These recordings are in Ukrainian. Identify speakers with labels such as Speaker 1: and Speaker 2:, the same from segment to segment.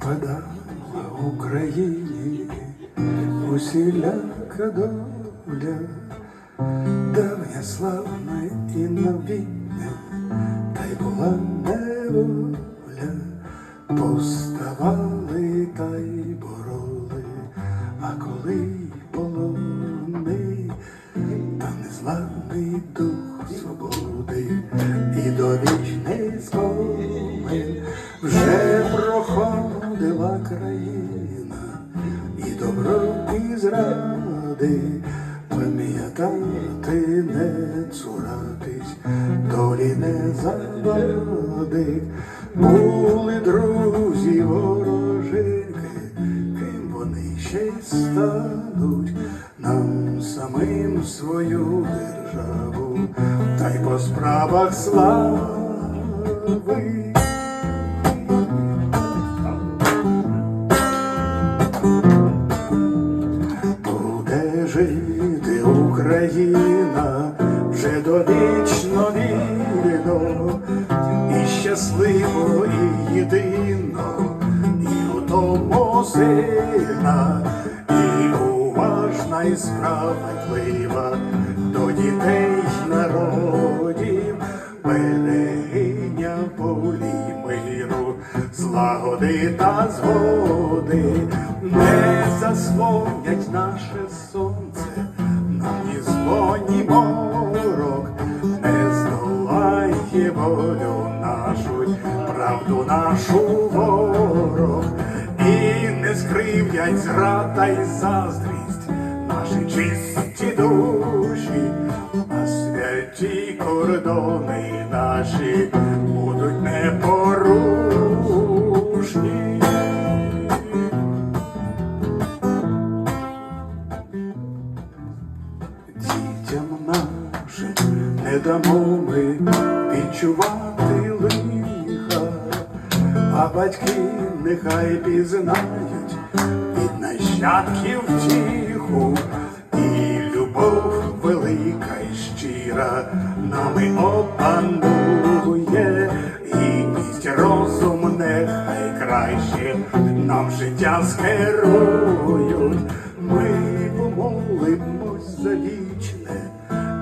Speaker 1: Випадала Україні. Усіляка доля, давня славна і новітня, та й була неволя, поставали та й бороли, а коли полони, та незламний дух свободи і до вічний і зради пам'ятати не цуратись, долі не завадить, були друзі ворожики, ким вони ще й стануть, нам самим свою державу, та й по справах слави. Жити Україна вже довічно вільно, і щасливо, і єдино, і у тому сильна, і уважна, і справедлива та згоди, не заслонять наше сонце, нам ні зло, ні морок, не здолає волю нашу, правду нашу ворог, і не скривлять зрада й заздрість наші чисті душі, а святі кордони наші будуть непорушні. Дамо ми відчувати лиха, а батьки нехай пізнають від нащадків втіху і любов велика й щира нами опанує, гідність розум нехай краще нам життя скерують. Ми помолимось за вічне,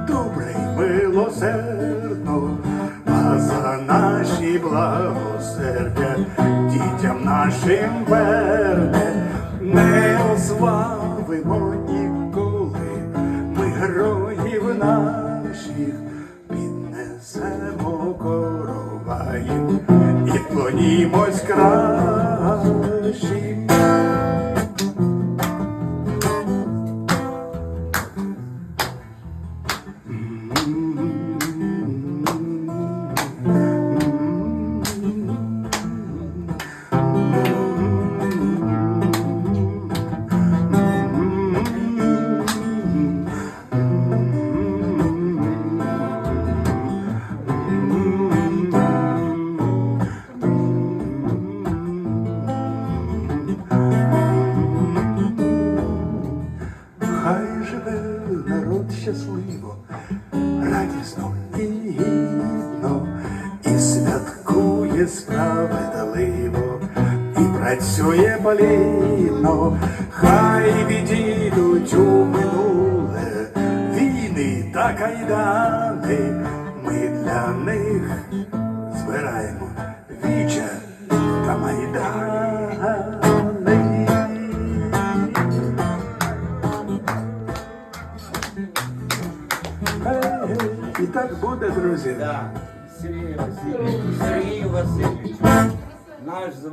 Speaker 1: добре милосердно, а за наші благосердя дітям нашим верне, не ославимо ніколи, ми героїв наших піднесемо короваєм і клонімось кращим. Щасливо, радісно і гідно, і святкує справедливо, і працює плідно, хай відійдуть у минуле війни та кайдани. Ми для них збираємо віче та майдани. І так буде, друзі.
Speaker 2: Да, Сергій Васильович, наш з.